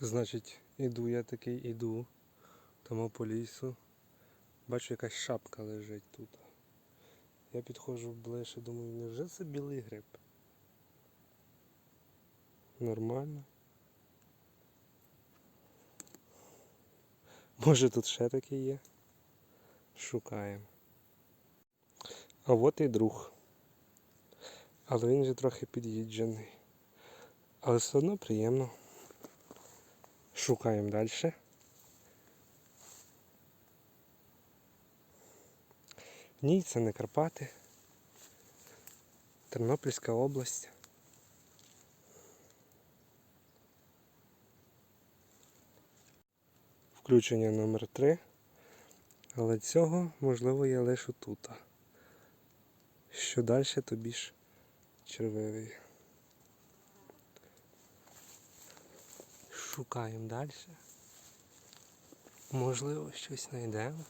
Значить, іду я такий, іду. Тому по лісу. Бачу, якась шапка лежить тут. Я підходжу ближче, думаю, невже це білий гриб? Нормально. Може тут ще такий є? Шукаємо. А от і друг. Але він вже трохи під'їджений. Але все одно приємно. Шукаємо далі. Ні, це не Карпати. Тернопільська область. Включення номер 3 Але цього, можливо, я лишу тут. Що далі, то більш червивий. Шукаємо далі. Можливо, щось знайдемо.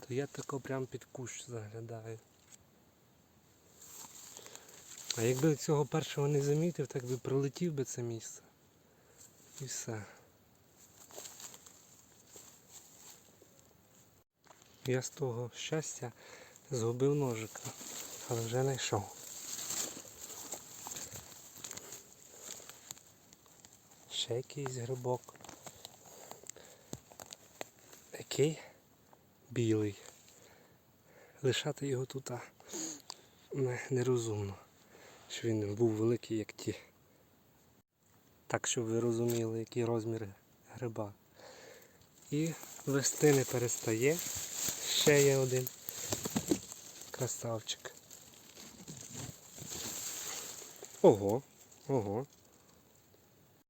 То я тако прям під кущ заглядаю. А якби цього першого не замітив, так би пролетів би це місце. І все. Я з того щастя згубив ножика, але вже знайшов. Ще якийсь грибок. Який? Білий. Лишати його тут нерозумно, що він був великий, як ті. Так, щоб ви розуміли, який розмір гриба. І вести не перестає. Ще є один красавчик. Ого, ого.